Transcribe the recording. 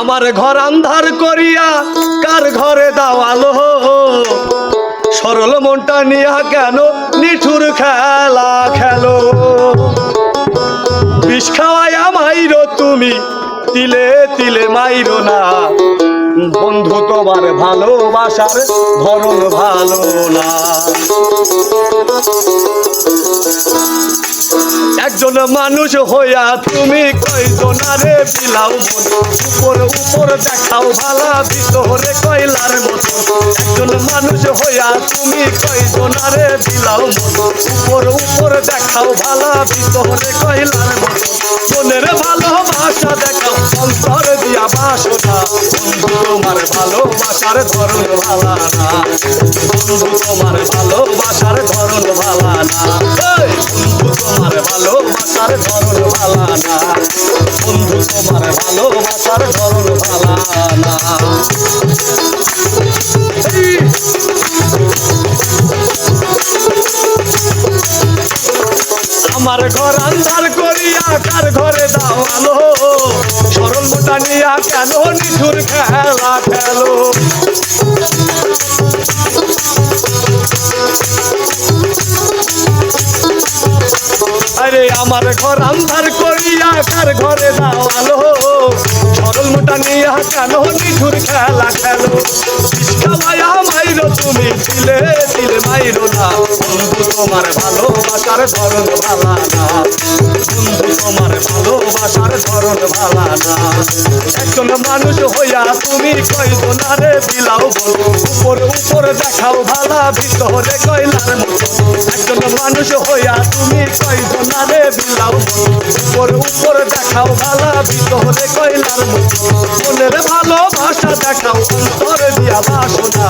আমার ঘর আন্ধার করিয়া কার ঘরে দাওয়ালো সরল মনটা নিয়া কেন নিঠুর খেলা খেলো? বিষ খাওয়াইয়া মাইরো তুমি, তিলে তিলে মাইরো না। বন্ধু তোমার ভালোবাসার ধরন ভালো না। একজন মানুষ হইয়া তুমি কয়জনারে বিলাও উপর উপর দেখাও ভালা, ভিতরে কয়লার মতো। একজন মানুষ হইয়া তুমি কয়জনারে বিলাও উপর উপর দেখাও ভালা, ভিতরে কয়লার মতো। মনের ভালোবাসা দেখাও, অন্তর দিয়া বাসনা। তোমার ভালোবাসার ধরন ভালা না। তোমার ভালোবাসার ধরন বন্ধু তোমার ভালোবাসার ধরন ভালা আমার ঘর আন্ধার করিয়া কার ঘরে দাও আলো সরল মোটা নিয়া কেন নিঠুর খেলা খেলো আরে আমার ঘর আন্ধার করিয়া কার ঘরে দাও আলো সরল মোটা নিয়া কেন নিঠুর খেলা খেলো? খাওয়ায়া মাইরো তুমি দিলে দিলে মাইরো না। বন্ধু তোমার ভালোবাসার ধরন ভালা না। বন্ধু তোমার ভালোবাসার ধরন ভালা না। একজন মানুষ হইয়া তুমি কয়জনারে বিলাও বলো। উপর উপর দেখাও ভালা, ভিতরে কয়লার মতো। একজন মানুষ হইয়া তুমি বলো উপর উপর দেখাও ভালা ভিতরে কয়লার মনের ভালোবাসা দেখাও অন্তর দিয়া বাসনা।